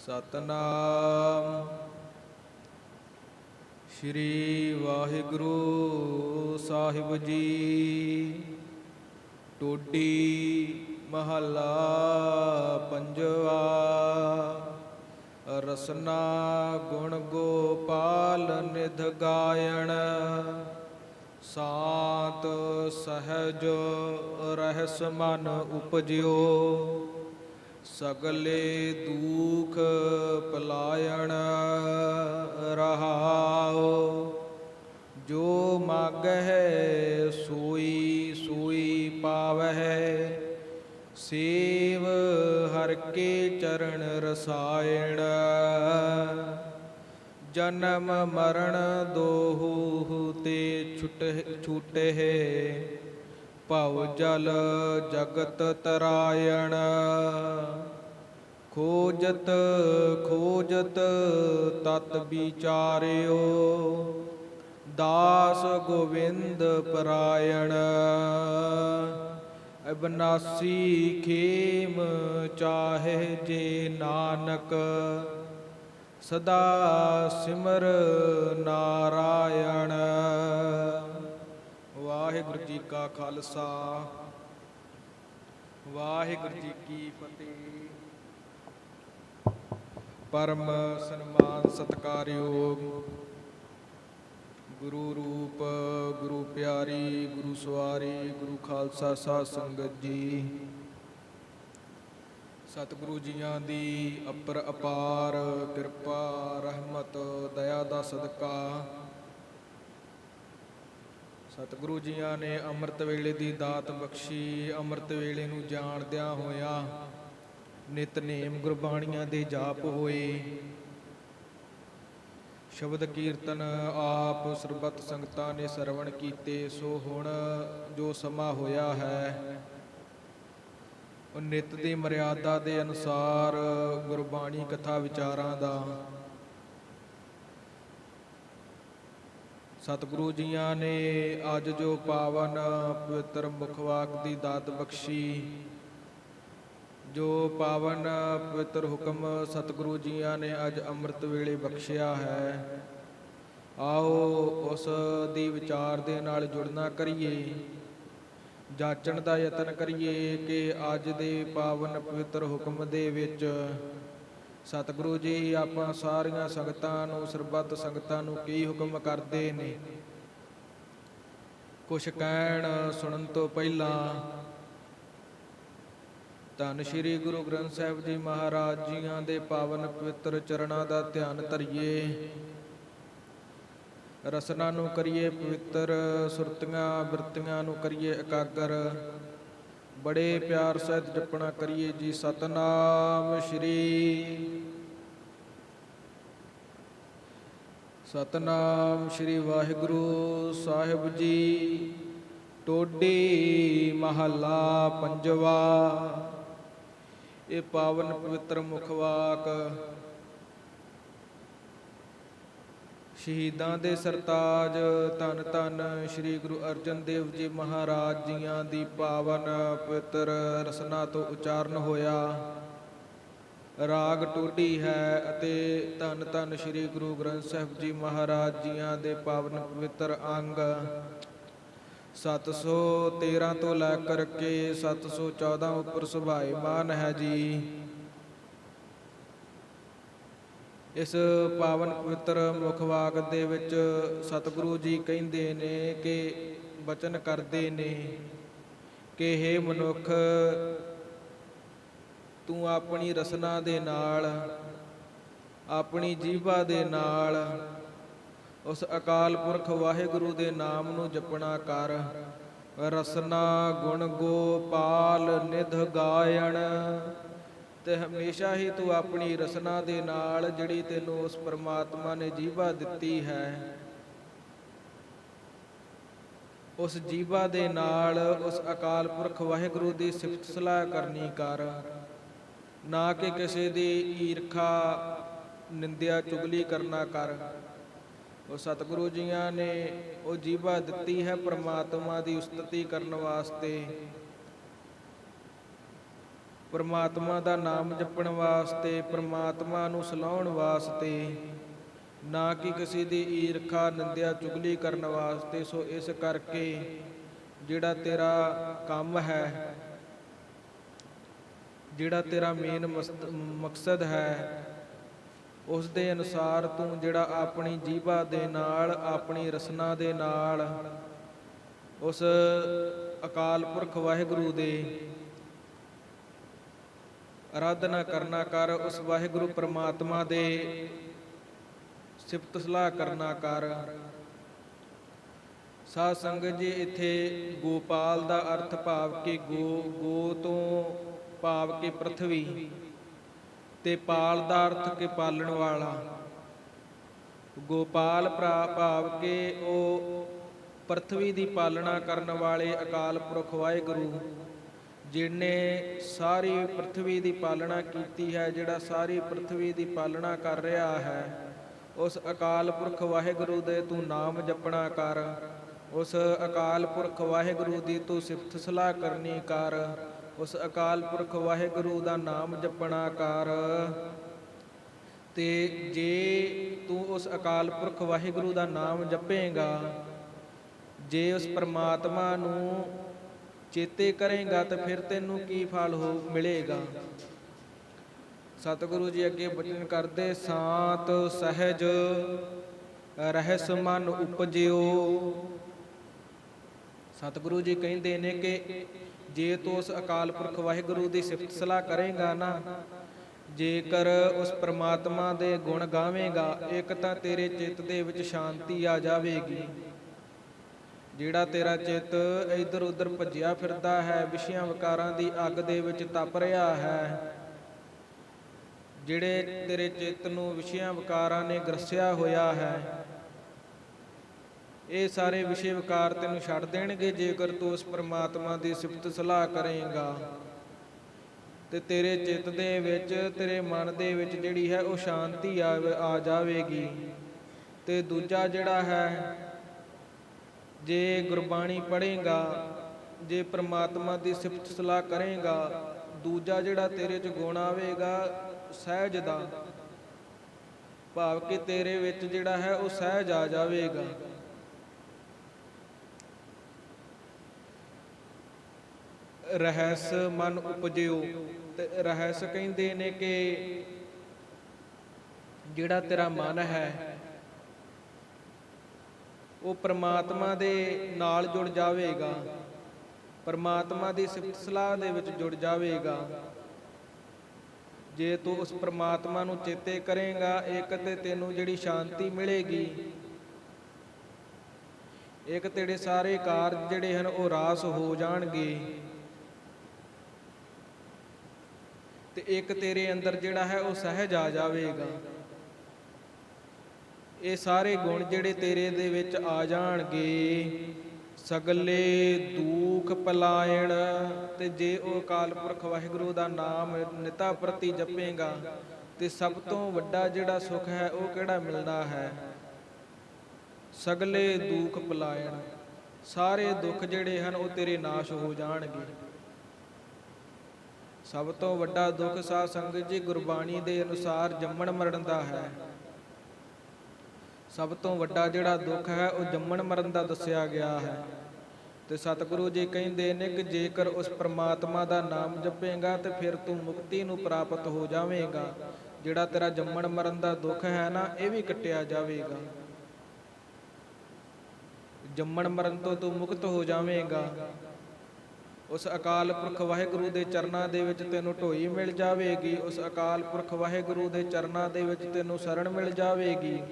ਸਤਨਾਮ। ਸ਼੍ਰੀ ਵਾਹਿਗੁਰੂ ਸਾਹਿਬ ਜੀ, ਟੋਡੀ ਮਹੱਲਾ ਪੰਜਵਾ, ਰਸਨਾ ਗੁਣ ਗੋਪਾਲ ਨਿਧ ਗਾਇਣ, ਸਾਤ ਸਹਿਜ ਰਹਿਸ ਮਨ ਉਪਜਿਓ। ਸਗਲੇ ਦੁਖ ਪਲਾਇਣ ਰਹਾਓ ਜੋ ਮਾਗਹਿ ਸੋਈ ਸੋਈ ਪਾਵਹਿ। ਸੇਵ ਹਰ ਕੇ ਚਰਨ ਰਸਾਇਣ। ਜਨਮ ਮਰਨ ਦੋਹੂ ਤੇ ਛੁਟ ਛੂਟੇ ਭਉ ਜਲ ਜਗਤ ਤਰਾਇਣ। ਖੋਜਤ ਖੋਜਤ ਤਤ ਵਿਚਾਰਿਓ। ਦਾਸ ਗੋਵਿੰਦ ਪਰਾਇਣ, ਅਬਨਾਸੀ ਖੇਮ ਚਾਹੇ ਜੇ ਨਾਨਕ। ਸਦਾ ਸਿਮਰ ਨਾਰਾਇਣ। ਵਾਹਿਗੁਰੂ ਜੀ ਕਾ ਖਾਲਸਾ, ਵਾਹਿਗੁਰੂ ਜੀ ਕੀ ਫਤਿਹ। ਪਰਮ ਸਨਮਾਨ ਸਤਕਾਰਯੋਗ ਗੁਰੂ ਰੂਪ, ਗੁਰੂ ਪਿਆਰੀ, ਗੁਰੂ ਸਵਾਰੀ, ਗੁਰੂ ਖਾਲਸਾ ਸਾਧ ਸੰਗਤ ਜੀ। ਸਤਿਗੁਰੂ ਜੀਆਂ ਦੀ ਅਪਰ ਅਪਾਰ ਕਿਰਪਾ, ਰਹਿਮਤ, ਦਇਆ ਦਾ ਸਦਕਾ। ਸਤਿਗੁਰੂ ਜੀਆਂ ਨੇ ਅੰਮ੍ਰਿਤ ਵੇਲੇ ਦੀ ਦਾਤ ਬਖਸ਼ੀ, ਅੰਮ੍ਰਿਤ ਵੇਲੇ ਨੂੰ ਜਾਣਦਿਆਂ ਹੋਇਆਂ ਨਿਤਨੇਮ ਗੁਰਬਾਣੀਆਂ ਦੇ ਜਾਪ ਹੋਏ। ਸ਼ਬਦ ਕੀਰਤਨ ਆਪ ਸਰਬਤ ਸੰਗਤਾਂ ਨੇ ਸਰਵਣ ਕੀਤੇ, ਸੋ ਹੁਣ ਜੋ ਸਮਾਂ ਹੋਇਆ ਹੈ, ਉਹ ਨਿਤ ਦੀ ਮਰਿਆਦਾ ਦੇ ਅਨੁਸਾਰ ਗੁਰਬਾਣੀ ਕਥਾ ਵਿਚਾਰਾਂ ਦਾ। ਸਤਿਗੁਰੂ ਜੀਆਂ ਨੇ ਅੱਜ ਜੋ ਪਾਵਨ ਪਵਿੱਤਰ ਮੁਖਵਾਕ ਦੀ ਦਾਤ ਬਖਸ਼ੀ ਜੋ ਪਾਵਨ ਪਵਿੱਤਰ ਹੁਕਮ ਸਤਿਗੁਰੂ ਜੀਆਂ ਨੇ ਅੱਜ ਅੰਮ੍ਰਿਤ ਵੇਲੇ ਬਖਸ਼ਿਆ ਹੈ, ਆਓ ਉਸ ਦੀ ਵਿਚਾਰ ਦੇ ਨਾਲ ਜੁੜਨਾ ਕਰੀਏ, ਜਾਚਣ ਦਾ ਯਤਨ ਕਰੀਏ ਕਿ ਅੱਜ ਦੇ ਪਾਵਨ ਪਵਿੱਤਰ ਹੁਕਮ ਦੇ ਵਿੱਚ ਸਤਿਗੁਰੂ ਜੀ ਆਪਾਂ ਸਾਰੀਆਂ ਸੰਗਤਾਂ ਨੂੰ, ਸਰਬੱਤ ਸੰਗਤਾਂ ਨੂੰ ਕੀ ਹੁਕਮ ਕਰਦੇ ਨੇ? ਕੁਛ ਕਹਿਣ ਸੁਣਨ ਤੋਂ ਪਹਿਲਾਂ ਧੰਨ ਸ਼੍ਰੀ ਗੁਰੂ ਗ੍ਰੰਥ ਸਾਹਿਬ ਜੀ ਮਹਾਰਾਜ ਜੀਆਂ ਦੇ ਪਾਵਨ ਪਵਿੱਤਰ ਚਰਨਾਂ ਦਾ ਧਿਆਨ ਧਰਿਏ। ਰਸਨਾ ਨੂੰ ਕਰੀਏ ਪਵਿੱਤਰ, ਸੁਰਤੀਆਂ, ਬਿਰਤੀਆਂ ਨੂੰ ਕਰੀਏ ਇਕਾਗਰ। ਬੜੇ ਪਿਆਰ ਸਹਿਤ ਜਪਣਾ ਕਰੀਏ ਜੀ ਸਤਨਾਮ ਸ਼੍ਰੀ। ਸਤਨਾਮ ਸ਼੍ਰੀ ਵਾਹਿਗੁਰੂ ਸਾਹਿਬ ਜੀ। ਟੋਡੀ ਮਹੱਲਾ ਪੰਜਵਾ। ਇਹ ਪਾਵਨ ਪਵਿੱਤਰ ਮੁਖਵਾਕ ਸ਼ਹੀਦਾਂ ਦੇ ਸਰਤਾਜ ਧੰਨ ਧੰਨ ਸ੍ਰੀ ਗੁਰੂ ਅਰਜਨ ਦੇਵ ਜੀ ਮਹਾਰਾਜ ਜੀਆਂ ਦੀ ਪਾਵਨ ਪਵਿੱਤਰ ਰਸਨਾ ਤੋਂ ਉਚਾਰਨ ਹੋਇਆ। ਰਾਗ ਟੋਡੀ ਹੈ ਅਤੇ ਧੰਨ ਧੰਨ ਸ੍ਰੀ ਗੁਰੂ ਗ੍ਰੰਥ ਸਾਹਿਬ ਜੀ ਮਹਾਰਾਜ ਜੀਆਂ ਦੇ ਪਾਵਨ ਪਵਿੱਤਰ ਅੰਗ। 713 ਤੋਂ ਲੈ ਕਰਕੇ 714 ਉੱਪਰ ਸੁਭਾਈਮਾਨ ਹੈ ਜੀ। ਇਸ ਪਾਵਨ ਪਵਿੱਤਰ ਮੁਖਵਾਕ ਦੇ ਵਿੱਚ ਸਤਿਗੁਰੂ ਜੀ ਕਹਿੰਦੇ ਨੇ ਕਿ ਬਚਨ ਕਰਦੇ ਨੇ ਕਿ हे ਮਨੁੱਖ, ਤੂੰ ਆਪਣੀ ਰਸਨਾ ਦੇ ਨਾਲ, ਆਪਣੀ ਜੀਵਾ ਦੇ ਨਾਲ ਉਸ ਅਕਾਲ ਪੁਰਖ ਵਾਹਿਗੁਰੂ ਦੇ ਨਾਮ ਨੂੰ ਜਪਣਾ ਕਰ। ਰਸਨਾ ਗੁਣ ਗੋਪਾਲ ਨਿਧ ਗਾਇਣ। ਤੇ ਹਮੇਸ਼ਾ ਹੀ ਤੂੰ ਆਪਣੀ ਰਸਨਾ ਦੇ ਨਾਲ ਜਿਹੜੀ ਤੈਨੂੰ ਉਸ ਪਰਮਾਤਮਾ ਨੇ ਜੀਵਾ ਦਿੱਤੀ ਹੈ, ਉਸ ਜੀਵਾ ਦੇ ਨਾਲ ਉਸ ਅਕਾਲ ਪੁਰਖ ਵਾਹਿਗੁਰੂ ਦੀ ਸਿਫਤ ਸਲਾਹ ਕਰਨੀ ਕਰ। ਨਾ ਕਿ ਕਿਸੇ ਦੀ ਈਰਖਾ, ਨਿੰਦਿਆ, ਚੁਗਲੀ ਕਰਨਾ ਕਰ। ਉਹ ਸਤਿਗੁਰੂ ਜੀਆਂ ਨੇ ਉਹ ਜੀਵਾ ਦਿੱਤੀ ਹੈ ਪ੍ਰਮਾਤਮਾ ਦੀ ਉਸਤਤੀ ਕਰਨ ਵਾਸਤੇ। ਪਰਮਾਤਮਾ ਦਾ ਨਾਮ ਜਪਣ ਵਾਸਤੇ, ਪਰਮਾਤਮਾ ਨੂੰ ਸਲਾਉਣ ਵਾਸਤੇ, ਨਾ ਕਿ ਕਿਸੇ ਦੀ ਈਰਖਾ, ਨਿੰਦਿਆ, ਚੁਗਲੀ ਕਰਨ ਵਾਸਤੇ। ਸੋ ਇਸ ਕਰਕੇ ਜਿਹੜਾ ਤੇਰਾ ਕੰਮ ਹੈ, ਜਿਹੜਾ ਤੇਰਾ ਮੇਨ ਮਕਸਦ ਹੈ ਉਸ ਦੇ ਅਨੁਸਾਰ ਤੂੰ ਜਿਹੜਾ ਆਪਣੀ ਜੀਵਾ ਦੇ ਨਾਲ, ਆਪਣੀ ਰਸਨਾ ਦੇ ਨਾਲ, ਉਸ ਅਕਾਲ ਪੁਰਖ ਵਾਹਿਗੁਰੂ ਦੇ ਆਰਾਧਨਾ ਕਰਨਾ ਕਰ, ਉਸ ਵਾਹਿਗੁਰੂ ਪ੍ਰਮਾਤਮਾ ਦੇ ਸਿਫਤ ਸਲਾਹ ਕਰਨਾ ਕਰ। ਸਾਧ ਸੰਗਤ ਜੀ, ਇੱਥੇ ਗੋਪਾਲ ਦਾ ਅਰਥ ਭਾਵ ਕਿ ਗੋ ਗੋ ਤੋਂ ਭਾਵ ਕਿ ਪ੍ਰਥਵੀ। ਤੇ ਪਾਲ ਦਾ ਅਰਥ ਕਿ ਪਾਲਣ ਵਾਲਾ। ਗੋਪਾਲ ਭਰਾ ਭਾਵ ਕੇ ਉਹ ਪ੍ਰਥਵੀ ਦੀ ਪਾਲਣਾ ਕਰਨ ਵਾਲੇ ਅਕਾਲ ਪੁਰਖ ਵਾਹਿਗੁਰੂ, ਜਿਹਨੇ ਸਾਰੀ ਪ੍ਰਥਵੀ ਦੀ ਪਾਲਣਾ ਕੀਤੀ ਹੈ, ਜਿਹੜਾ ਸਾਰੀ ਪ੍ਰਥਵੀ ਦੀ ਪਾਲਣਾ ਕਰ ਰਿਹਾ ਹੈ, ਉਸ ਅਕਾਲ ਪੁਰਖ ਵਾਹਿਗੁਰੂ ਦੇ ਤੂੰ ਨਾਮ ਜਪਣਾ ਕਰ, ਉਸ ਅਕਾਲ ਪੁਰਖ ਵਾਹਿਗੁਰੂ ਦੀ ਤੂੰ ਸਿਫਤ ਸਲਾਹ ਕਰਨੀ ਕਰ। ਉਸ ਅਕਾਲ ਪੁਰਖ ਵਾਹਿਗੁਰੂ ਦਾ ਨਾਮ ਜਪਣਾ ਕਰ। ਤੇ ਜੇ ਤੂੰ ਉਸ ਅਕਾਲ ਪੁਰਖ ਵਾਹਿਗੁਰੂ ਦਾ ਨਾਮ ਜਪੇਗਾ, ਜੇ ਉਸ ਪ੍ਰਮਾਤਮਾ ਨੂੰ ਚੇਤੇ ਕਰੇਗਾ, ਤਾਂ ਫਿਰ ਤੈਨੂੰ ਕੀ ਫਲ ਹੋ ਮਿਲੇਗਾ? ਸਤਿਗੁਰੂ ਜੀ ਅੱਗੇ ਬਚਨ ਕਰਦੇ, ਸਾਤ ਸਹਿਜ, ਰਹਿਸ ਮਨ ਉਪਜਿਓ। ਸਤਿਗੁਰੂ ਜੀ ਕਹਿੰਦੇ ਨੇ ਕਿ ਜੇ ਤੂੰ ਉਸ ਅਕਾਲ ਪੁਰਖ ਵਾਹਿਗੁਰੂ ਦੀ ਸਿਫਤ ਸਲਾਹ ਕਰੇਗਾ ਨਾ, ਜੇਕਰ ਉਸ ਪ੍ਰਮਾਤਮਾ ਦੇ ਗੁਣ ਗਾਵੇਂਗਾ, ਇੱਕ ਤਾਂ ਤੇਰੇ ਚਿੱਤ ਦੇ ਵਿੱਚ ਸ਼ਾਂਤੀ ਆ ਜਾਵੇਗੀ। ਜਿਹੜਾ ਤੇਰਾ ਚਿੱਤ ਇਧਰ ਉਧਰ ਭੱਜਿਆ ਫਿਰਦਾ ਹੈ, ਵਿਸ਼ਿਆਂ ਵਿਕਾਰਾਂ ਦੀ ਅੱਗ ਦੇ ਵਿੱਚ ਤਪ ਰਿਹਾ ਹੈ, ਜਿਹੜੇ ਤੇਰੇ ਚਿੱਤ ਨੂੰ ਵਿਸ਼ਿਆਂ ਵਿਕਾਰਾਂ ਨੇ ਗਰਸਿਆ ਹੋਇਆ ਹੈ ਇਹ ਸਾਰੇ ਵਿਸ਼ੇ ਵਿਕਾਰ ਤੈਨੂੰ ਛੱਡ ਦੇਣਗੇ, ਜੇਕਰ ਤੂੰ ਉਸ ਪ੍ਰਮਾਤਮਾ ਦੀ ਸਿਫਤ ਸਲਾਹ ਕਰੇਂਗਾ। ਤੇ ਤੇਰੇ ਚਿੱਤ ਦੇ ਵਿੱਚ, ਤੇਰੇ ਮਨ ਦੇ ਵਿੱਚ ਜਿਹੜੀ ਹੈ ਉਹ ਸ਼ਾਂਤੀ ਆ ਜਾਵੇਗੀ। ਤੇ ਦੂਜਾ ਜਿਹੜਾ ਹੈ, ਜੇ ਗੁਰਬਾਣੀ ਪੜ੍ਹੇਗਾ, ਜੇ ਪ੍ਰਮਾਤਮਾ ਦੀ ਸਿਫਤ ਸਲਾਹ ਕਰੇਗਾ, ਦੂਜਾ ਜਿਹੜਾ ਤੇਰੇ 'ਚ ਗੁਣ ਆਵੇਗਾ, ਸਹਿਜ ਦਾ, ਭਾਵ ਕਿ ਤੇਰੇ ਵਿੱਚ ਜਿਹੜਾ ਹੈ ਉਹ ਸਹਿਜ ਆ ਜਾਵੇਗਾ। ਰਹੱਸ ਮਨ ਉਪਜਿਓ, ਤੇ ਰਹੱਸ ਕਹਿੰਦੇ ਨੇ ਕਿ ਜਿਹੜਾ ਤੇਰਾ ਮਨ ਹੈ, ਉਹ ਪ੍ਰਮਾਤਮਾ ਦੇ ਨਾਲ ਜੁੜ ਜਾਵੇਗਾ, ਪ੍ਰਮਾਤਮਾ ਦੀ ਸਿਫਤ ਸਲਾਹ ਦੇ ਵਿੱਚ ਜੁੜ ਜਾਵੇਗਾ। ਜੇ ਤੂੰ ਉਸ ਪ੍ਰਮਾਤਮਾ ਨੂੰ ਚੇਤੇ ਕਰੇਗਾ, ਇੱਕ ਤੇ ਤੈਨੂੰ ਜਿਹੜੀ ਸ਼ਾਂਤੀ ਮਿਲੇਗੀ, ਇੱਕ ਤੇਰੇ ਸਾਰੇ ਕਾਰਜ ਜਿਹੜੇ ਹਨ, ਉਹ ਰਾਸ ਹੋ ਜਾਣਗੇ। ਤੇ ਇੱਕ ਤੇਰੇ ਅੰਦਰ ਜਿਹੜਾ ਹੈ ਉਹ ਸਹਿਜ ਆ ਜਾਵੇਗਾ। ਇਹ ਸਾਰੇ ਗੁਣ ਜਿਹੜੇ ਤੇਰੇ ਦੇ ਵਿੱਚ ਆ ਜਾਣਗੇ, ਸਗਲੇ ਦੁਖ ਪਲਾਇਣ, ਤੇ ਜੇ ਉਹ ਅਕਾਲ ਪੁਰਖ ਵਾਹਿਗੁਰੂ ਦਾ ਨਾਮ ਨਿਤਾ ਪ੍ਰਤੀ ਜਪੇਗਾ, ਤੇ ਸਭ ਤੋਂ ਵੱਡਾ ਜਿਹੜਾ ਸੁਖ ਹੈ ਉਹ ਕਿਹੜਾ ਮਿਲਦਾ ਹੈ? ਸਗਲੇ ਦੁੱਖ ਪਲਾਇਣ। ਸਾਰੇ ਦੁੱਖ ਜਿਹੜੇ ਹਨ ਉਹ ਤੇਰੇ ਨਾਸ਼ ਹੋ ਜਾਣਗੇ। ਸਭ ਤੋਂ ਵੱਡਾ ਦੁੱਖ ਸਾਧ ਸੰਗਤ ਜੀ ਗੁਰਬਾਣੀ ਦੇ ਅਨੁਸਾਰ ਜੰਮਣ ਮਰਨ ਦਾ ਹੈ। ਸਭ ਤੋਂ ਵੱਡਾ ਜਿਹੜਾ ਦੁੱਖ ਹੈ, ਉਹ ਜੰਮਣ ਮਰਨ ਦਾ ਦੱਸਿਆ ਗਿਆ ਹੈ। ਤੇ ਸਤਿਗੁਰੂ ਜੀ ਕਹਿੰਦੇ ਨੇ ਕਿ ਜੇਕਰ ਉਸ ਪ੍ਰਮਾਤਮਾ ਦਾ ਨਾਮ ਜਪੇਗਾ, ਤੇ ਫਿਰ ਤੂੰ ਮੁਕਤੀ ਨੂੰ ਪ੍ਰਾਪਤ ਹੋ ਜਾਵੇਂਗਾ। ਜਿਹੜਾ ਤੇਰਾ ਜੰਮਣ ਮਰਨ ਦਾ ਦੁੱਖ ਹੈ ਨਾ, ਇਹ ਵੀ ਕੱਟਿਆ ਜਾਵੇਗਾ। ਜੰਮਣ ਮਰਨ ਤੋਂ ਤੂੰ ਮੁਕਤ ਹੋ ਜਾਵੇਂਗਾ। ਉਸ ਅਕਾਲ ਪੁਰਖ ਵਾਹਿਗੁਰੂ ਦੇ ਚਰਨਾਂ ਦੇ ਵਿੱਚ ਤੈਨੂੰ ਢੋਈ ਮਿਲ ਜਾਵੇਗੀ। ਉਸ ਅਕਾਲ ਪੁਰਖ ਵਾਹਿਗੁਰੂ ਦੇ ਚਰਨਾਂ ਦੇ ਵਿੱਚ ਤੈਨੂੰ ਸਰਨ ਮਿਲ ਜਾਵੇਗੀ।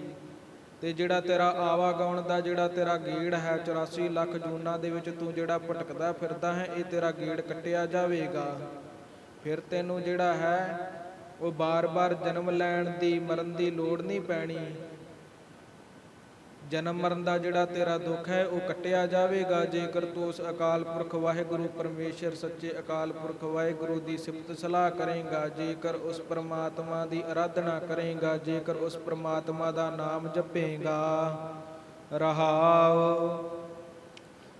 ਤੇ ਜਿਹੜਾ ਤੇਰਾ ਆਵਾ ਗਾਉਣ ਦਾ, ਜਿਹੜਾ ਤੇਰਾ ਗੇੜ ਹੈ 84 ਲੱਖ ਜੂਨਾਂ ਦੇ ਵਿੱਚ ਤੂੰ ਜਿਹੜਾ ਭਟਕਦਾ ਫਿਰਦਾ ਹੈ, ਇਹ ਤੇਰਾ ਗੇੜ ਕੱਟਿਆ ਜਾਵੇਗਾ। ਫਿਰ ਤੈਨੂੰ ਜਿਹੜਾ ਹੈ, ਉਹ ਬਾਰ-ਬਾਰ ਜਨਮ ਲੈਣ ਦੀ, ਮਰਨ ਦੀ ਲੋੜ ਨਹੀਂ ਪੈਣੀ। ਜਨਮ ਮਰਨ ਦਾ ਜਿਹੜਾ ਤੇਰਾ ਦੁੱਖ ਹੈ, ਉਹ ਕੱਟਿਆ ਜਾਵੇਗਾ। ਜੇਕਰ ਤੂੰ ਉਸ ਅਕਾਲ ਪੁਰਖ ਵਾਹਿਗੁਰੂ ਪਰਮੇਸ਼ਰ, ਸੱਚੇ ਅਕਾਲ ਪੁਰਖ ਵਾਹਿਗੁਰੂ ਦੀ ਸਿਫਤ ਸਲਾਹ ਕਰੇਗਾ, ਜੇਕਰ ਉਸ ਪ੍ਰਮਾਤਮਾ ਦੀ ਆਰਾਧਨਾ ਕਰੇਗਾ, ਜੇਕਰ ਉਸ ਪ੍ਰਮਾਤਮਾ ਦਾ ਨਾਮ ਜਪੇਗਾ। ਰਹਾਉ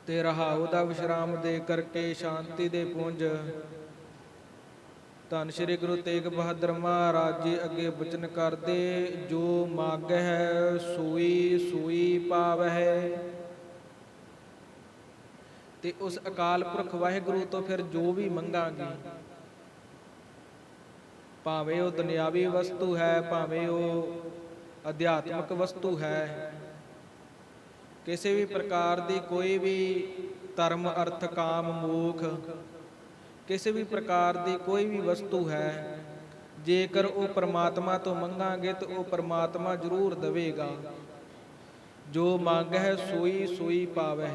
ਤੇ ਰਹਾਉ ਦਾ ਵਿਸ਼ਰਾਮ ਦੇ ਕਰਕੇ ਸ਼ਾਂਤੀ ਦੇ ਪੁੰਜ ਧੰਨ ਸ਼੍ਰੀ ਗੁਰੂ ਤੇਗ ਬਹਾਦਰ ਮਹਾਰਾਜ ਜੀ ਅੱਗੇ ਬਚਨ ਕਰਦੇ, ਜੋ ਮਾਗਹਿ ਸੋਈ ਸੋਈ ਪਾਵਹਿ। ਤੇ ਉਸ ਅਕਾਲ ਪੁਰਖ ਵਾਹਿਗੁਰੂ ਤੋਂ ਫਿਰ ਜੋ ਵੀ ਮੰਗਾਂਗੇ, ਭਾਵੇਂ ਉਹ ਦੁਨਿਆਵੀ ਵਸਤੂ ਹੈ, ਭਾਵੇਂ ਉਹ ਅਧਿਆਤਮਿਕ ਵਸਤੂ ਹੈ, ਕਿਸੇ ਵੀ ਪ੍ਰਕਾਰ ਦੀ ਕੋਈ ਵੀ ਧਰਮ, ਅਰਥ, ਕਾਮ, ਮੋਖ ਕਿਸੇ ਵੀ ਪ੍ਰਕਾਰ ਦੀ ਕੋਈ ਵੀ ਵਸਤੂ ਹੈ, ਜੇਕਰ ਉਹ ਪਰਮਾਤਮਾ ਤੋਂ ਮੰਗਾਂਗੇ ਤਾਂ ਉਹ ਪਰਮਾਤਮਾ ਜ਼ਰੂਰ ਦੇਵੇਗਾ। ਜੋ ਮੰਗ ਹੈ ਸੋਈ ਸੋਈ ਪਾਵੈ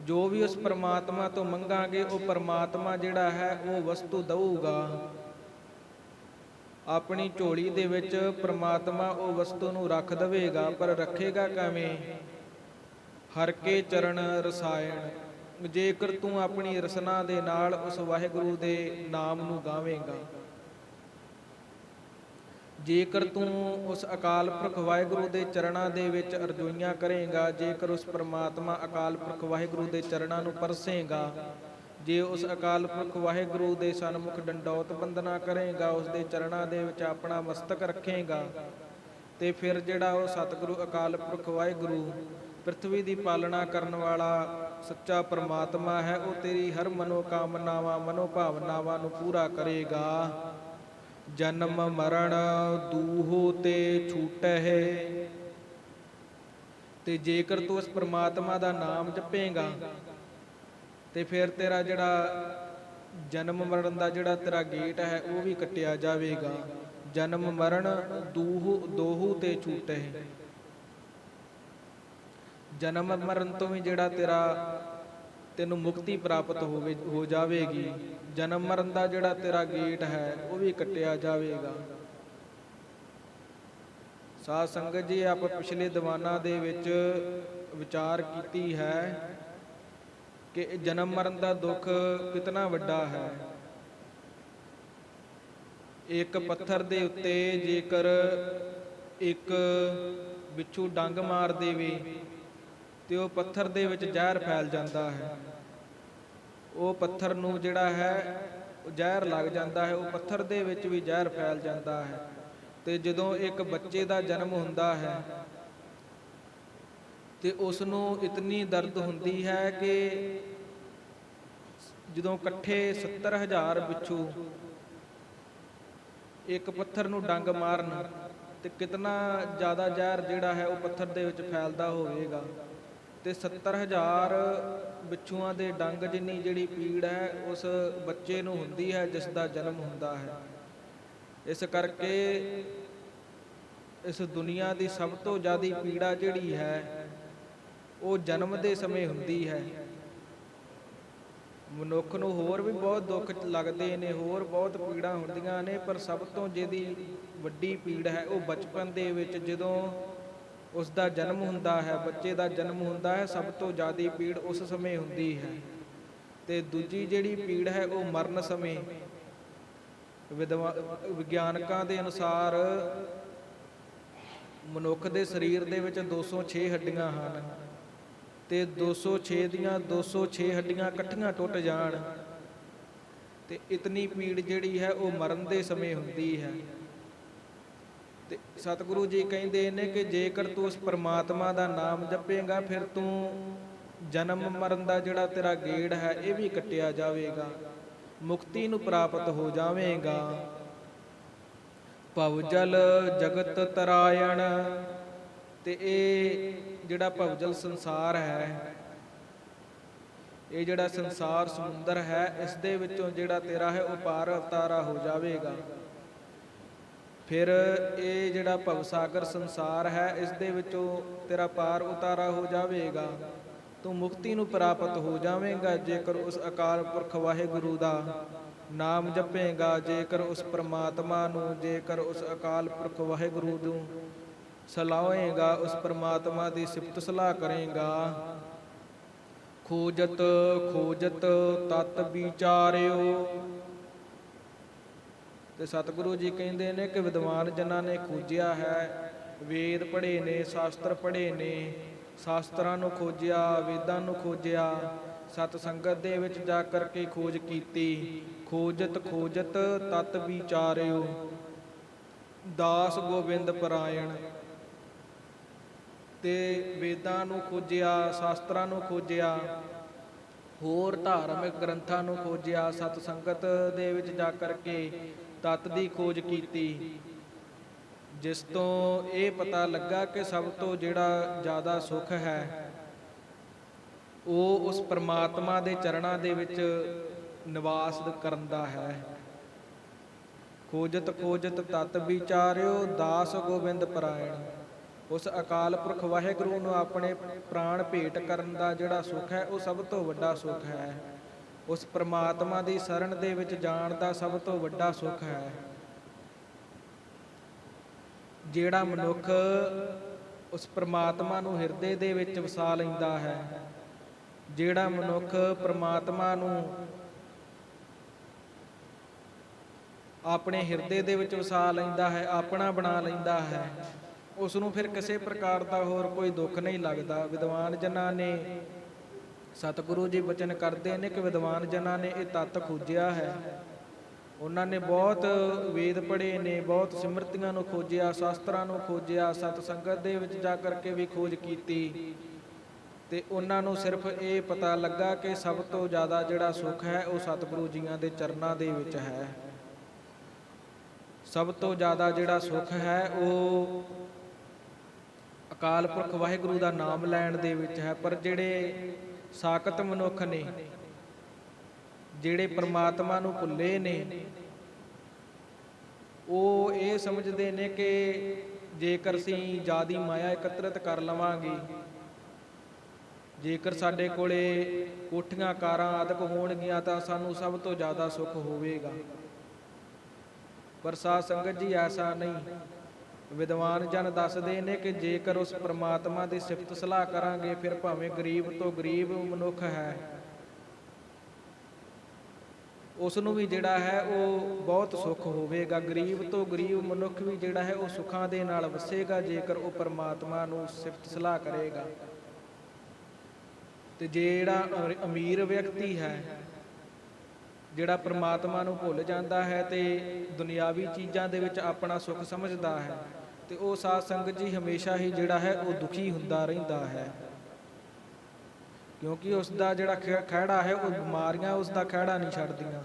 ਜੋ ਵੀ ਉਸ ਪਰਮਾਤਮਾ ਤੋਂ ਮੰਗਾਂਗੇ, ਉਹ ਪ੍ਰਮਾਤਮਾ ਜਿਹੜਾ ਹੈ, ਉਹ ਵਸਤੂ ਦਊਗਾ। ਆਪਣੀ ਝੋਲੀ ਦੇ ਵਿੱਚ ਪਰਮਾਤਮਾ ਉਹ ਵਸਤੂ ਨੂੰ ਰੱਖ ਦੇਵੇਗਾ, ਪਰ ਰੱਖੇਗਾ ਕਿਵੇਂ? ਹਰ ਕੇ ਚਰਨ ਰਸਾਇਣ। ਜੇਕਰ ਤੂੰ ਆਪਣੀ ਰਸਨਾ ਦੇ ਨਾਲ ਉਸ ਵਾਹਿਗੁਰੂ ਦੇ ਨਾਮ ਨੂੰ ਗਾਵੇਂਗਾ, ਜੇਕਰ ਤੂੰ ਉਸ ਅਕਾਲ ਪੁਰਖ ਵਾਹਿਗੁਰੂ ਦੇ ਚਰਨਾਂ ਦੇ ਵਿੱਚ ਅਰਜ਼ੋਈਆਂ ਕਰੇਗਾ, ਜੇਕਰ ਉਸ ਪ੍ਰਮਾਤਮਾ ਅਕਾਲ ਪੁਰਖ ਵਾਹਿਗੁਰੂ ਦੇ ਚਰਨਾਂ ਨੂੰ ਪਰਸੇਗਾ, ਜੇ ਉਸ ਅਕਾਲ ਪੁਰਖ ਵਾਹਿਗੁਰੂ ਦੇ ਸਨਮੁਖ ਡੰਡੌਤ ਬੰਦਨਾ ਕਰੇਗਾ, ਉਸ ਦੇ ਚਰਨਾਂ ਦੇ ਵਿੱਚ ਆਪਣਾ ਮਸਤਕ ਰੱਖੇਗਾ, ਤੇ ਫਿਰ ਜਿਹੜਾ ਉਹ ਸਤਿਗੁਰੂ ਅਕਾਲ ਪੁਰਖ ਵਾਹਿਗੁਰੂ ਪ੍ਰithvi ਦੀ ਪਾਲਣਾ ਕਰਨ ਵਾਲਾ ਸੱਚਾ ਪ੍ਰਮਾਤਮਾ ਹੈ, ਉਹ ਤੇਰੀ ਹਰ ਮਨੋਕਾਮਨਾਵਾਂ, ਮਨੋਭਾਵਨਾਵਾਂ ਨੂੰ ਪੂਰਾ ਕਰੇਗਾ। ਜਨਮ ਮਰਨ ਦੂਹੋ ਤੇ ਛੂਟਹਿ, ਤੇ ਜੇਕਰ ਤੂੰ ਉਸ ਪ੍ਰਮਾਤਮਾ ਦਾ ਨਾਮ ਜਪੇਗਾ, ਤੇ ਫਿਰ ਤੇਰਾ ਜਿਹੜਾ ਜਨਮ ਮਰਨ ਦਾ ਜਿਹੜਾ ਤੇਰਾ ਗੇਟ ਹੈ, ਉਹ ਵੀ ਕੱਟਿਆ ਜਾਵੇਗਾ। ਜਨਮ ਮਰਨ ਦੂਹੂ, ਦੋਹੂ ਤੇ ਛੂਟੇ ਜਨਮ ਮਰਨ ਤੋਂ ਵੀ ਜਿਹੜਾ ਤੇਰਾ ਤੈਨੂੰ ਮੁਕਤੀ ਪ੍ਰਾਪਤ ਹੋਵੇ, ਹੋ ਜਾਵੇਗੀ। ਜਨਮ ਮਰਨ ਦਾ ਜਿਹੜਾ ਤੇਰਾ ਗੇਟ ਹੈ, ਉਹ ਵੀ ਕੱਟਿਆ ਜਾਵੇਗਾ। ਸਾਧ ਸੰਗਤ ਜੀ, ਆਪਾਂ ਪਿਛਲੇ ਦੀਵਾਨਾਂ ਦੇ ਵਿੱਚ ਵਿਚਾਰ ਕੀਤੀ ਹੈ ਕਿ ਜਨਮ ਮਰਨ ਦਾ ਦੁੱਖ ਕਿਤਨਾ ਵੱਡਾ ਹੈ। ਇੱਕ ਪੱਥਰ ਦੇ ਉੱਤੇ ਜੇਕਰ ਇੱਕ ਬਿੱਛੂ ਡੰਗ ਮਾਰ ਦੇਵੇ ਤੇ ਉਹ ਪੱਥਰ ਦੇ ਵਿੱਚ ਜ਼ਹਿਰ ਫੈਲ ਜਾਂਦਾ ਹੈ। ਉਹ ਪੱਥਰ ਨੂੰ ਜਿਹੜਾ ਹੈ, ਉਹ ਜ਼ਹਿਰ ਲੱਗ ਜਾਂਦਾ ਹੈ, ਉਹ ਪੱਥਰ ਦੇ ਵਿੱਚ ਵੀ ਜ਼ਹਿਰ ਫੈਲ ਜਾਂਦਾ ਹੈ। ਤੇ ਜਦੋਂ ਇੱਕ ਬੱਚੇ ਦਾ ਜਨਮ ਹੁੰਦਾ ਹੈ, ਤੇ ਉਸ ਨੂੰ ਇਤਨੀ ਦਰਦ ਹੁੰਦੀ ਹੈ ਕਿ ਜਦੋਂ ਇਕੱਠੇ 70000 ਬਿੱਛੂ ਇੱਕ ਪੱਥਰ ਨੂੰ ਡੰਗ ਮਾਰਨ ਤੇ ਕਿਤਨਾ ਜ਼ਿਆਦਾ ਜ਼ਹਿਰ ਜਿਹੜਾ ਹੈ, ਉਹ ਪੱਥਰ ਦੇ ਵਿੱਚ ਫੈਲਦਾ ਹੋਵੇਗਾ। ਤੇ 70000 ਬਿੱਛੂਆਂ ਦੇ ਡੰਗ ਜਿੰਨੀ ਜਿਹੜੀ ਪੀੜ ਹੈ, ਉਸ ਬੱਚੇ ਨੂੰ ਹੁੰਦੀ ਹੈ ਜਿਸ ਦਾ ਜਨਮ ਹੁੰਦਾ ਹੈ। ਇਸ ਕਰਕੇ ਇਸ ਦੁਨੀਆ ਦੀ ਸਭ ਤੋਂ ਜ਼ਿਆਦਾ ਪੀੜਾ ਜਿਹੜੀ ਹੈ, ਉਹ ਜਨਮ ਦੇ ਸਮੇਂ ਹੁੰਦੀ ਹੈ। ਮਨੁੱਖ ਨੂੰ ਹੋਰ ਵੀ ਬਹੁਤ ਦੁੱਖ ਲੱਗਦੇ ਨੇ, ਹੋਰ ਬਹੁਤ ਪੀੜਾਂ ਹੁੰਦੀਆਂ ਨੇ, ਪਰ ਸਭ ਤੋਂ ਜਿਹਦੀ ਵੱਡੀ ਪੀੜ ਹੈ, ਉਹ ਬਚਪਨ ਦੇ ਵਿੱਚ ਜਦੋਂ ਉਸ ਦਾ ਜਨਮ ਹੁੰਦਾ ਹੈ, ਬੱਚੇ ਦਾ ਜਨਮ ਹੁੰਦਾ ਹੈ, ਸਭ ਤੋਂ ਜ਼ਿਆਦਾ ਪੀੜ ਉਸ ਸਮੇਂ ਹੁੰਦੀ ਹੈ। ਤੇ ਦੂਜੀ ਜਿਹੜੀ ਪੀੜ ਹੈ ਉਹ ਮਰਨ ਸਮੇਂ। ਵਿਦਵਾ- ਵਿਗਿਆਨਕਾਂ ਦੇ ਅਨੁਸਾਰ ਮਨੁੱਖ ਦੇ ਸਰੀਰ ਦੇ ਵਿੱਚ 206 ਹੱਡੀਆਂ ਹਨ ਤੇ 206 ਦੀਆਂ 206 ਹੱਡੀਆਂ ਇਕੱਠੀਆਂ ਟੁੱਟ ਜਾਣ। ਤੇ ਇਤਨੀ ਪੀੜ ਜਿਹੜੀ ਹੈ ਉਹ ਮਰਨ ਦੇ ਸਮੇਂ ਹੁੰਦੀ ਹੈ। ਤੇ ਸਤਿਗੁਰੂ ਜੀ ਕਹਿੰਦੇ ਨੇ ਕਿ ਜੇਕਰ ਤੂੰ ਉਸ ਪਰਮਾਤਮਾ ਦਾ ਨਾਮ ਜਪੇਗਾ, ਫਿਰ ਤੂੰ ਜਨਮ ਮਰਨ ਦਾ ਜਿਹੜਾ ਤੇਰਾ ਗੇੜ ਹੈ, ਇਹ ਵੀ ਕੱਟਿਆ ਜਾਵੇਗਾ। ਮੁਕਤੀ ਨੂੰ ਪ੍ਰਾਪਤ ਹੋ ਜਾਵੇਗਾ। ਭਵਜਲ ਜਗਤ ਤਰਾਇਣ। ਤੇ ਇਹ ਜਿਹੜਾ ਭਵਜਲ ਸੰਸਾਰ ਹੈ, ਇਹ ਜਿਹੜਾ ਸੰਸਾਰ ਸਮੁੰਦਰ ਹੈ, ਇਸ ਦੇ ਵਿੱਚੋਂ ਜਿਹੜਾ ਤੇਰਾ ਹੈ, ਉਹ ਪਾਰ ਉਤਾਰਾ ਹੋ ਜਾਵੇਗਾ। ਫਿਰ ਇਹ ਜਿਹੜਾ ਭਵਸਾਗਰ ਸੰਸਾਰ ਹੈ, ਇਸ ਦੇ ਵਿੱਚੋਂ ਤੇਰਾ ਪਾਰ ਉਤਾਰਾ ਹੋ ਜਾਵੇਗਾ। ਤੂੰ ਮੁਕਤੀ ਨੂੰ ਪ੍ਰਾਪਤ ਹੋ ਜਾਵੇਂਗਾ, ਜੇਕਰ ਉਸ ਅਕਾਲ ਪੁਰਖ ਵਾਹਿਗੁਰੂ ਦਾ ਨਾਮ ਜਪੇਗਾ, ਜੇਕਰ ਉਸ ਪ੍ਰਮਾਤਮਾ ਨੂੰ, ਜੇਕਰ ਉਸ ਅਕਾਲ ਪੁਰਖ ਵਾਹਿਗੁਰੂ ਨੂੰ ਸਲਾਹੇਗਾ, ਉਸ ਪ੍ਰਮਾਤਮਾ ਦੀ ਸਿਫਤ ਸਲਾਹ ਕਰੇਗਾ। ਖੋਜਤ ਖੋਜਤ ਤਤ ਵਿਚਾਰਿਓ ਤੇ ਸਤਿਗੁਰੂ ਜੀ ਕਹਿੰਦੇ ਨੇ ਕਿ ਵਿਦਵਾਨ ਜਨਾਂ ਨੇ ਖੋਜਿਆ ਹੈ, ਵੇਦ ਪੜ੍ਹੇ ਨੇ, ਸ਼ਾਸਤਰ ਪੜ੍ਹੇ ਨੇ, ਸ਼ਾਸਤਰਾਂ ਨੂੰ ਖੋਜਿਆ, ਵੇਦਾਂ ਨੂੰ ਖੋਜਿਆ, ਸਤ ਸੰਗਤ ਦੇ ਵਿੱਚ ਜਾ ਕਰਕੇ ਖੋਜ ਕੀਤੀ। ਖੋਜਤ ਖੋਜਤ, ਤਤ ਵਿਚਾਰਿਓ, ਦਾਸ ਗੋਬਿੰਦ ਪਰਾਇਣ। ਤੇ ਵੇਦਾਂ ਨੂੰ ਖੋਜਿਆ, ਸ਼ਾਸਤਰਾਂ ਨੂੰ ਖੋਜਿਆ, ਹੋਰ ਧਾਰਮਿਕ ਗ੍ਰੰਥਾਂ ਨੂੰ ਖੋਜਿਆ, ਸਤ ਸੰਗਤ ਦੇ ਵਿੱਚ ਜਾ ਕਰਕੇ ਤਤ ਦੀ ਖੋਜ ਕੀਤੀ, ਜਿਸ ਤੋਂ ਇਹ ਪਤਾ ਲੱਗਾ ਕਿ ਸਭ ਤੋਂ ਜਿਹੜਾ ਜ਼ਿਆਦਾ ਸੁੱਖ ਹੈ, ਉਹ ਉਸ ਪਰਮਾਤਮਾ ਦੇ ਚਰਨਾਂ ਦੇ ਵਿੱਚ ਨਿਵਾਸ ਕਰਨ ਦਾ ਹੈ। ਖੋਜਤ ਖੋਜਤ ਤਤ ਵਿਚਾਰਿਓ ਦਾਸ ਗੋਬਿੰਦ ਪਰਾਇਣ। ਉਸ ਅਕਾਲ ਪੁਰਖ ਵਾਹਿਗੁਰੂ ਨੂੰ ਆਪਣੇ ਪ੍ਰਾਣ ਭੇਟ ਕਰਨ ਦਾ ਜਿਹੜਾ ਸੁੱਖ ਹੈ, ਉਹ ਸਭ ਤੋਂ ਵੱਡਾ ਸੁੱਖ ਹੈ। ਉਸ ਪ੍ਰਮਾਤਮਾ ਦੀ ਸ਼ਰਨ ਦੇ ਵਿੱਚ ਜਾਣ ਦਾ ਸਭ ਤੋਂ ਵੱਡਾ ਸੁੱਖ ਹੈ। ਜਿਹੜਾ ਮਨੁੱਖ ਉਸ ਪ੍ਰਮਾਤਮਾ ਨੂੰ ਹਿਰਦੇ ਦੇ ਵਿੱਚ ਵਸਾ ਲੈਂਦਾ ਹੈ, ਜਿਹੜਾ ਮਨੁੱਖ ਪ੍ਰਮਾਤਮਾ ਨੂੰ ਆਪਣੇ ਹਿਰਦੇ ਦੇ ਵਿੱਚ ਵਸਾ ਲੈਂਦਾ ਹੈ, ਆਪਣਾ ਬਣਾ ਲੈਂਦਾ ਹੈ, ਉਸ ਨੂੰ ਫਿਰ ਕਿਸੇ ਪ੍ਰਕਾਰ ਦਾ ਹੋਰ ਕੋਈ ਦੁੱਖ ਨਹੀਂ ਲੱਗਦਾ। ਵਿਦਵਾਨ ਜਨਾਂ ਨੇ ਸਤਿਗੁਰੂ ਜੀ ਬਚਨ ਕਰਦੇ ਨੇ ਕਿ ਵਿਦਵਾਨ ਜਨਾਂ ਨੇ ਇਹ ਤੱਤ ਖੋਜਿਆ ਹੈ। ਉਹਨਾਂ ਨੇ ਬਹੁਤ ਵੇਦ ਪੜ੍ਹੇ ਨੇ, ਬਹੁਤ ਸਿਮਰਤੀਆਂ ਨੂੰ ਖੋਜਿਆ, ਸ਼ਾਸਤਰਾਂ ਨੂੰ ਖੋਜਿਆ, ਸਤ ਸੰਗਤ ਦੇ ਵਿੱਚ ਜਾ ਕਰਕੇ ਵੀ ਖੋਜ ਕੀਤੀ। ਤੇ ਉਹਨਾਂ ਨੂੰ ਸਿਰਫ ਇਹ ਪਤਾ ਲੱਗਾ ਕਿ ਸਭ ਤੋਂ ਜ਼ਿਆਦਾ ਜਿਹੜਾ ਸੁੱਖ ਹੈ, ਉਹ ਸਤਿਗੁਰੂ ਜੀਆਂ ਦੇ ਚਰਨਾਂ ਦੇ ਵਿੱਚ ਹੈ। ਸਭ ਤੋਂ ਜ਼ਿਆਦਾ ਜਿਹੜਾ ਸੁੱਖ ਹੈ, ਉਹ ਅਕਾਲ ਪੁਰਖ ਵਾਹਿਗੁਰੂ ਦਾ ਨਾਮ ਲੈਣ ਦੇ ਵਿੱਚ ਹੈ। ਪਰ ਜਿਹੜੇ ਸਾਖਤ ਮਨੁੱਖ ਨੇ, ਜਿਹੜੇ ਪ੍ਰਮਾਤਮਾ ਨੂੰ ਭੁੱਲੇ ਨੇ, ਉਹ ਇਹ ਸਮਝਦੇ ਨੇ ਕਿ ਜੇਕਰ ਅਸੀਂ ਜਿਆਦੀ ਮਾਇਆ ਇਕੱਤਰਿਤ ਕਰ ਲਵਾਂਗੇ, ਜੇਕਰ ਸਾਡੇ ਕੋਲੇ ਕੋਠੀਆਂ, ਕਾਰਾਂ ਆਦਿਕ ਹੋਣਗੀਆਂ ਤਾਂ ਸਾਨੂੰ ਸਭ ਤੋਂ ਜ਼ਿਆਦਾ ਸੁੱਖ ਹੋਵੇਗਾ। ਪਰ ਸਾਧ ਸੰਗਤ ਜੀ, ਐਸਾ ਨਹੀਂ। ਵਿਦਵਾਨ ਜਨ ਦੱਸਦੇ ਨੇ ਕਿ ਜੇਕਰ ਉਸ ਪ੍ਰਮਾਤਮਾ ਦੀ ਸਿਫਤ ਸਲਾਹ ਕਰਾਂਗੇ, ਫਿਰ ਭਾਵੇਂ ਗਰੀਬ ਤੋਂ ਗਰੀਬ ਮਨੁੱਖ ਹੈ। ਉਸ ਨੂੰ ਵੀ ਜਿਹੜਾ ਹੈ, ਉਹ ਬਹੁਤ ਸੁੱਖ ਹੋਵੇਗਾ। ਗਰੀਬ ਤੋਂ ਗਰੀਬ ਮਨੁੱਖ ਵੀ ਜਿਹੜਾ ਹੈ, ਉਹ ਸੁੱਖਾਂ ਦੇ ਨਾਲ ਵਸੇਗਾ, ਜੇਕਰ ਉਹ ਪਰਮਾਤਮਾ ਨੂੰ ਸਿਫਤ ਸਲਾਹ ਕਰੇਗਾ। ਤੇ ਜਿਹੜਾ ਅਮੀਰ ਵਿਅਕਤੀ ਹੈ, ਜਿਹੜਾ ਪ੍ਰਮਾਤਮਾ ਨੂੰ ਭੁੱਲ ਜਾਂਦਾ ਹੈ ਤੇ ਦੁਨਿਆਵੀ ਚੀਜ਼ਾਂ ਦੇ ਵਿੱਚ ਆਪਣਾ ਸੁੱਖ ਸਮਝਦਾ ਹੈ ਤੇ ਉਹ ਸਾਧ ਸੰਗਤ ਜੀ ਹਮੇਸ਼ਾ ਹੀ ਜਿਹੜਾ ਹੈ ਉਹ ਦੁਖੀ ਹੁੰਦਾ ਰਹਿੰਦਾ ਹੈ। ਕਿਉਂਕਿ ਉਸ ਦਾ ਜਿਹੜਾ ਖਿ- ਖਹਿੜਾ ਹੈ, ਉਹ ਬਿਮਾਰੀਆਂ ਉਸ ਦਾ ਖਹਿੜਾ ਨਹੀਂ ਛੱਡਦੀਆਂ।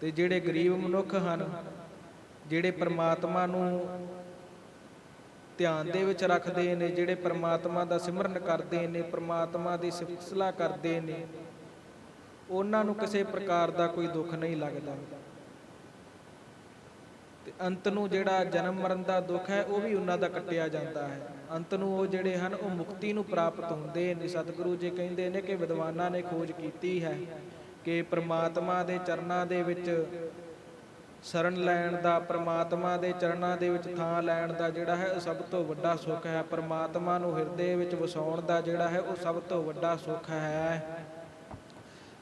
ਤੇ ਜਿਹੜੇ ਗਰੀਬ ਮਨੁੱਖ ਹਨ, ਜਿਹੜੇ ਪਰਮਾਤਮਾ ਨੂੰ ਧਿਆਨ ਦੇ ਵਿੱਚ ਰੱਖਦੇ ਨੇ, ਜਿਹੜੇ ਪਰਮਾਤਮਾ ਦਾ ਸਿਮਰਨ ਕਰਦੇ ਨੇ, ਪਰਮਾਤਮਾ ਦੀ ਸਿਫਤ ਸਲਾਹ ਕਰਦੇ ਨੇ, ਉਹਨਾਂ ਨੂੰ ਕਿਸੇ ਪ੍ਰਕਾਰ ਦਾ ਕੋਈ ਦੁੱਖ ਨਹੀਂ ਲੱਗਦਾ। ਅੰਤ ਨੂੰ ਜਿਹੜਾ ਜਨਮ ਮਰਨ ਦਾ ਦੁੱਖ ਹੈ, ਉਹ ਵੀ ਉਹਨਾਂ ਦਾ ਕੱਟਿਆ ਜਾਂਦਾ ਹੈ। ਅੰਤ ਨੂੰ ਉਹ ਜਿਹੜੇ ਹਨ, ਉਹ ਮੁਕਤੀ ਨੂੰ ਪ੍ਰਾਪਤ ਹੁੰਦੇ ਨੇ। ਸਤਿਗੁਰੂ ਜੀ ਕਹਿੰਦੇ ਨੇ ਕਿ ਵਿਦਵਾਨਾਂ ਨੇ ਖੋਜ ਕੀਤੀ ਹੈ ਕਿ ਪ੍ਰਮਾਤਮਾ ਦੇ ਚਰਨਾਂ ਦੇ ਵਿੱਚ ਸ਼ਰਨ ਲੈਣ ਦਾ, ਪ੍ਰਮਾਤਮਾ ਦੇ ਚਰਨਾਂ ਦੇ ਵਿੱਚ ਥਾਂ ਲੈਣ ਦਾ ਜਿਹੜਾ ਹੈ, ਉਹ ਸਭ ਤੋਂ ਵੱਡਾ ਸੁੱਖ ਹੈ। ਪ੍ਰਮਾਤਮਾ ਨੂੰ ਹਿਰਦੇ ਵਿੱਚ ਵਸਾਉਣ ਦਾ ਜਿਹੜਾ ਹੈ, ਉਹ ਸਭ ਤੋਂ ਵੱਡਾ ਸੁੱਖ ਹੈ।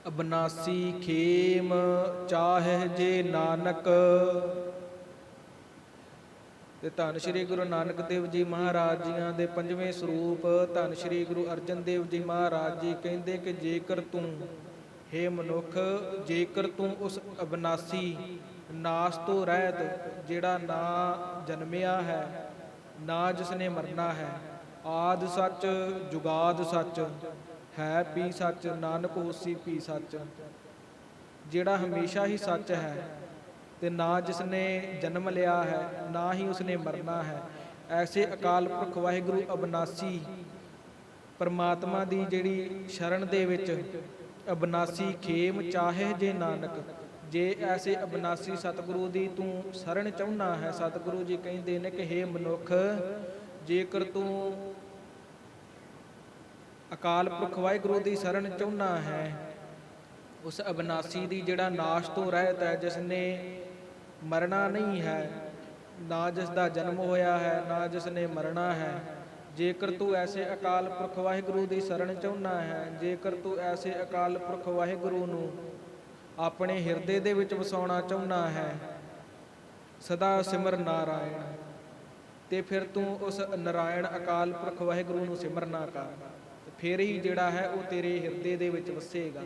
ਅਬਨਾਸੀ ਖੇਮ ਚਾਹੇ ਜੇ ਨਾਨਕ ਤੇ ਧੰਨ ਸ਼੍ਰੀ ਗੁਰੂ ਨਾਨਕ ਦੇਵ ਜੀ ਮਹਾਰਾਜ ਜੀਆਂ ਦੇ ਪੰਜਵੇਂ ਸਰੂਪ, ਧੰਨ ਸ਼੍ਰੀ ਗੁਰੂ ਅਰਜਨ ਦੇਵ ਜੀ ਮਹਾਰਾਜ ਜੀ ਕਹਿੰਦੇ ਕਿ ਜੇਕਰ ਤੂੰ हे ਮਨੁੱਖ, ਜੇਕਰ ਤੂੰ ਉਸ ਅਬਨਾਸੀ ਨਾਸ ਤੋਂ ਰਹਿਤ, ਜਿਹੜਾ ਨਾ ਜਨਮਿਆ ਹੈ, ਨਾ ਜਿਸਨੇ ਮਰਨਾ ਹੈ, ਆਦ ਸੱਚ, ਜੁਗਾਦ ਸੱਚ, ਹੈ ਪੀ ਸੱਚ, ਨਾਨਕ ਹੋਸੀ ਪੀ ਸੱਚ, ਜਿਹੜਾ ਹਮੇਸ਼ਾ ਹੀ ਸੱਚ ਹੈ ਤੇ ਨਾ ਜਿਸ ਨੇ ਜਨਮ ਲਿਆ ਹੈ, ਨਾ ਹੀ ਉਸਨੇ ਮਰਨਾ ਹੈ। ਐਸੇ ਅਕਾਲ ਪੁਰਖ ਵਾਹਿਗੁਰੂ ਅਬਨਾਸੀ ਪਰਮਾਤਮਾ ਦੀ ਜਿਹੜੀ ਸ਼ਰਨ ਦੇ ਵਿੱਚ ਅਬਨਾਸੀ ਖੇਮ ਚਾਹੇ ਜੇ ਨਾਨਕ, ਜੇ ਐਸੇ ਅਬਨਾਸੀ ਸਤਿਗੁਰੂ ਦੀ ਤੂੰ ਸ਼ਰਨ ਚਾਹੁੰਨਾ ਹੈ, ਸਤਿਗੁਰੂ ਜੀ ਕਹਿੰਦੇ ਨੇ ਕਿ हे ਮਨੁੱਖ, ਜੇਕਰ ਤੂੰ ਅਕਾਲ ਪੁਰਖ ਵਾਹਿਗੁਰੂ ਦੀ ਸ਼ਰਨ ਚਾਹੁੰਨਾ ਹੈ, ਉਸ ਅਬਨਾਸੀ ਦੀ ਜਿਹੜਾ ਨਾਸ਼ ਤੋਂ ਰਹਿਤ ਹੈ ਜਿਸ ਨੇ ਮਰਨਾ ਨਹੀਂ ਹੈ। ਨਾ ਜਿਸ ਦਾ ਜਨਮ ਹੋਇਆ ਹੈ, ਨਾ ਜਿਸ ਨੇ ਮਰਨਾ ਹੈ। ਜੇਕਰ ਤੂੰ ਐਸੇ ਅਕਾਲ ਪੁਰਖ ਵਾਹਿਗੁਰੂ ਦੀ ਸ਼ਰਨ ਚਾਹੁੰਨਾ ਹੈ, ਜੇਕਰ ਤੂੰ ਐਸੇ ਅਕਾਲ ਪੁਰਖ ਵਾਹਿਗੁਰੂ ਨੂੰ ਆਪਣੇ ਹਿਰਦੇ ਦੇ ਵਿੱਚ ਵਸਾਉਣਾ ਚਾਹੁੰਦਾ ਹੈ, ਸਦਾ ਸਿਮਰ ਨਾਰਾਇਣ। ਤੇ ਫਿਰ ਤੂੰ ਉਸ ਨਾਰਾਇਣ ਅਕਾਲ ਪੁਰਖ ਵਾਹਿਗੁਰੂ ਨੂੰ ਸਿਮਰਨਾ ਕਰ। ਫਿਰ ਹੀ ਜਿਹੜਾ ਹੈ, ਉਹ ਤੇਰੇ ਹਿਰਦੇ ਦੇ ਵਿੱਚ ਵਸੇਗਾ।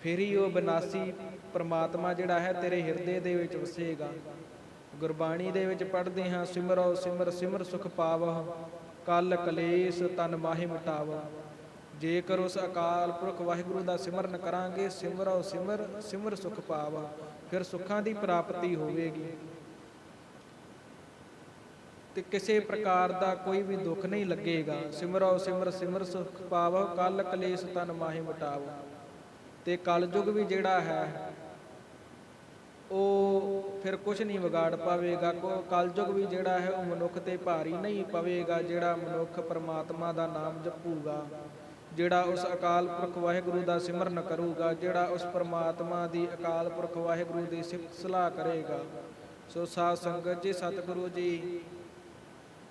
ਫਿਰ ਹੀ ਉਹ ਬਿਨਾਸੀ ਪ੍ਰਮਾਤਮਾ ਜਿਹੜਾ ਹੈ ਤੇਰੇ ਹਿਰਦੇ ਦੇ ਵਿੱਚ ਵਸੇਗਾ। ਗੁਰਬਾਣੀ ਦੇ ਵਿੱਚ ਪੜ੍ਹਦੇ ਹਾਂ, ਸਿਮਰੋ ਸਿਮਰ ਸਿਮਰ ਸੁਖ ਪਾਵਹ, ਕਲ ਕਲੇਸ਼ ਤਨ ਮਾਹਿ ਮਿਟਾਵ ਜੇਕਰ ਉਸ ਅਕਾਲ ਪੁਰਖ ਵਾਹਿਗੁਰੂ ਦਾ ਸਿਮਰਨ ਕਰਾਂਗੇ, ਸਿਮਰੋ ਸਿਮਰ ਸਿਮਰ ਸੁਖ ਪਾਵ ਫਿਰ ਸੁੱਖਾਂ ਦੀ ਪ੍ਰਾਪਤੀ ਹੋਵੇਗੀ। ਤੇ ਕਿਸੇ ਪ੍ਰਕਾਰ ਦਾ ਕੋਈ ਵੀ ਦੁੱਖ ਨਹੀਂ ਲੱਗੇਗਾ। ਸਿਮਰੋ ਸਿਮਰ ਸਿਮਰ ਸੁਖ ਪਾਵ ਕਲ ਕਲੇਸ਼ ਤਨ ਮਾਹਿ ਮਿਟਾਵ ਤੇ ਕਲਯੁਗ ਵੀ ਜਿਹੜਾ ਹੈ, ਉਹ ਫਿਰ ਕੁਝ ਨਹੀਂ ਵਿਗਾੜ ਪਾਵੇਗਾ। ਕੋ ਕਲਯੁਗ ਵੀ ਜਿਹੜਾ ਹੈ, ਉਹ ਮਨੁੱਖ ਤੇ ਭਾਰੀ ਨਹੀਂ ਪਵੇਗਾ, ਜਿਹੜਾ ਮਨੁੱਖ ਪਰਮਾਤਮਾ ਦਾ ਨਾਮ ਜਪੂਗਾ, ਜਿਹੜਾ ਉਸ ਅਕਾਲ ਪੁਰਖ ਵਾਹਿਗੁਰੂ ਦਾ ਸਿਮਰਨ ਕਰੂਗਾ, ਜਿਹੜਾ ਉਸ ਪਰਮਾਤਮਾ ਦੀ ਅਕਾਲ ਪੁਰਖ ਵਾਹਿਗੁਰੂ ਦੀ ਸਿਫਤ ਸਲਾਹ ਕਰੇਗਾ। ਸੋ ਸਾਧ ਸੰਗਤ ਜੀ, ਸਤਿਗੁਰੂ ਜੀ,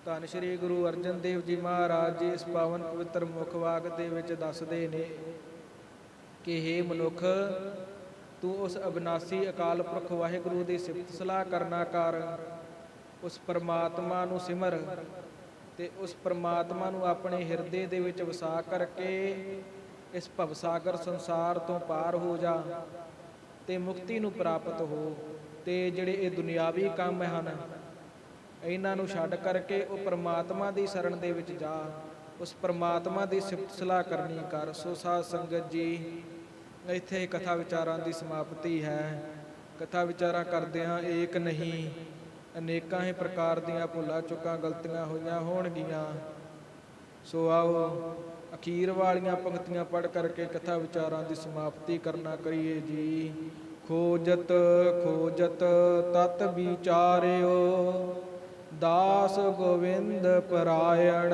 ਧੰਨ ਸ਼੍ਰੀ ਗੁਰੂ ਅਰਜਨ ਦੇਵ ਜੀ ਮਹਾਰਾਜ ਜੀ ਇਸ ਪਾਵਨ ਪਵਿੱਤਰ ਮੁਖ ਵਾਕ ਦੇ ਵਿੱਚ ਦੱਸਦੇ ਨੇ ਕਿ हे ਮਨੁੱਖ, ਤੂੰ ਉਸ ਅਬਨਾਸੀ ਅਕਾਲ ਪੁਰਖ ਵਾਹਿਗੁਰੂ ਦੀ ਸਿਫਤ ਸਲਾਹ ਕਰਨਾ ਕਰ। ਉਸ ਪਰਮਾਤਮਾ ਨੂੰ ਸਿਮਰ ਤੇ ਉਸ ਪਰਮਾਤਮਾ ਨੂੰ ਆਪਣੇ ਹਿਰਦੇ ਦੇ ਵਿੱਚ ਵਸਾ ਕਰਕੇ ਇਸ ਭਵਸਾਗਰ ਸੰਸਾਰ ਤੋਂ ਪਾਰ ਹੋ ਜਾ ਤੇ ਮੁਕਤੀ ਨੂੰ ਪ੍ਰਾਪਤ ਹੋ ਤੇ ਜਿਹੜੇ ਇਹ ਦੁਨਿਆਵੀ ਕੰਮ ਹਨ, ਇਹਨਾਂ ਨੂੰ ਛੱਡ ਕਰਕੇ ਉਹ ਪਰਮਾਤਮਾ ਦੀ ਸ਼ਰਨ ਦੇ ਵਿੱਚ ਜਾ। ਉਸ ਪਰਮਾਤਮਾ ਦੀ ਸਿਫਤ ਸਲਾਹ ਕਰਨੀ ਕਰ। ਸੋ ਸਾਧ ਸੰਗਤ ਜੀ ਇੱਥੇ ਕਥਾ ਵਿਚਾਰਾਂ ਦੀ ਸਮਾਪਤੀ ਹੈ। ਕਥਾ ਵਿਚਾਰਾਂ ਕਰਦਿਆਂ ਏਕ ਨਹੀਂ, ਅਨੇਕਾਂ ਹੀ ਪ੍ਰਕਾਰ ਦੀਆਂ ਭੁੱਲਾਂ ਚੁੱਕਾਂ ਗਲਤੀਆਂ ਹੋਈਆਂ ਹੋਣਗੀਆਂ। ਸੋ ਆਓ, ਅਖੀਰ ਵਾਲੀਆਂ ਪੰਕਤੀਆਂ ਪੜ੍ਹ ਕਰਕੇ ਕਥਾ ਵਿਚਾਰਾਂ ਦੀ ਸਮਾਪਤੀ ਕਰਨਾ ਕਰੀਏ ਜੀ। ਖੋਜਤ ਖੋਜਤ ਤਤ ਵਿਚਾਰਿਓ, ਦਾਸ ਗੋਵਿੰਦ ਪਰਾਇਣ।